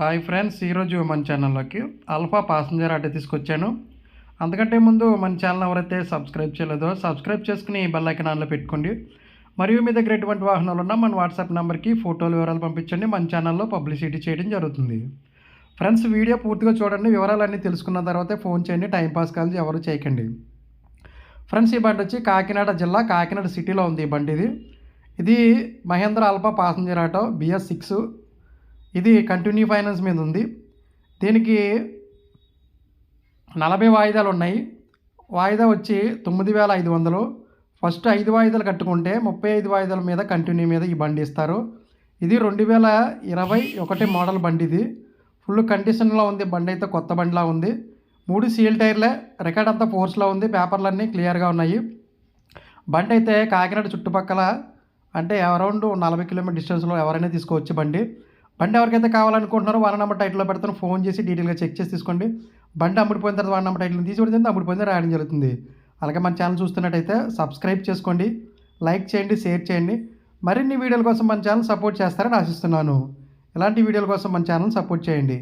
Hi friends ఈరోజు మన ఛానల్లోకి అల్ఫా పాసింజర్ ఆటో తీసుకొచ్చాను. అంతకంటే ముందు మన ఛానల్ ఎవరైతే సబ్స్క్రైబ్ చేయలేదో సబ్స్క్రైబ్ చేసుకుని బెల్ ఐకాన్ పెట్టుకోండి. మరియు మీ దగ్గర ఎటువంటి వాహనాలు ఉన్నా మన వాట్సాప్ నెంబర్కి ఫోటోలు వివరాలు పంపించండి. మన ఛానల్లో పబ్లిసిటీ చేయడం జరుగుతుంది. ఫ్రెండ్స్ వీడియో పూర్తిగా చూడండి. వివరాలన్నీ తెలుసుకున్న తర్వాతే ఫోన్ చేయండి. టైంపాస్ కాల్స్ ఎవరు చేయకండి. ఫ్రెండ్స్ ఈ బండి వచ్చి కాకినాడ జిల్లా కాకినాడ సిటీలో ఉంది ఈ బండి ఇది. ఇది Mahindra Alfa passenger auto BS six. ఇది కంటిన్యూ ఫైనాన్స్ మీద ఉంది. దీనికి నలభై వాయిదాలు ఉన్నాయి. వాయిదా వచ్చి తొమ్మిది వేల ఐదు వందలు. ఫస్ట్ ఐదు వాయిదాలు కట్టుకుంటే ముప్పై ఐదు వాయిదాల మీద కంటిన్యూ మీద ఈ బండి ఇస్తారు. ఇది రెండు వేల ఇరవై ఒకటి మోడల్ బండి ఇది. ఫుల్ కండిషన్లో ఉంది. బండి అయితే కొత్త బండిలా ఉంది. మూడు సీల్ టైర్లే రికార్డ్ అంతా ఫోర్స్లో ఉంది. పేపర్లన్నీ క్లియర్గా ఉన్నాయి. బండి అయితే కాకినాడ చుట్టుపక్కల అంటే అరౌండ్ నలభై కిలోమీటర్ డిస్టెన్స్లో ఎవరైనా తీసుకోవచ్చు బండి. బండి ఎవరికైతే కావాలనుకుంటున్నారో వాళ్ళ నెంబర్ టైటిల్లో పెడతాను. ఫోన్ చేసి డీటెయిల్గా చెక్ చేసి తీసుకోండి. బండి అమ్ముడిపోయిన తర్వాత వాళ్ళ నెంబర్ టైటిల్ తీసి పెడితే అమ్ముడిపోయింది రాయడం జరుగుతుంది. అలాగే మన ఛానల్ చూస్తున్నట్టయితే సబ్స్క్రైబ్ చేసుకోండి. లైక్ చేయండి షేర్ చేయండి. మరిన్ని వీడియోల కోసం మన ఛానల్ సపోర్ట్ చేస్తారని ఆశిస్తున్నాను. ఇలాంటి వీడియోల కోసం మన ఛానల్ సపోర్ట్ చేయండి.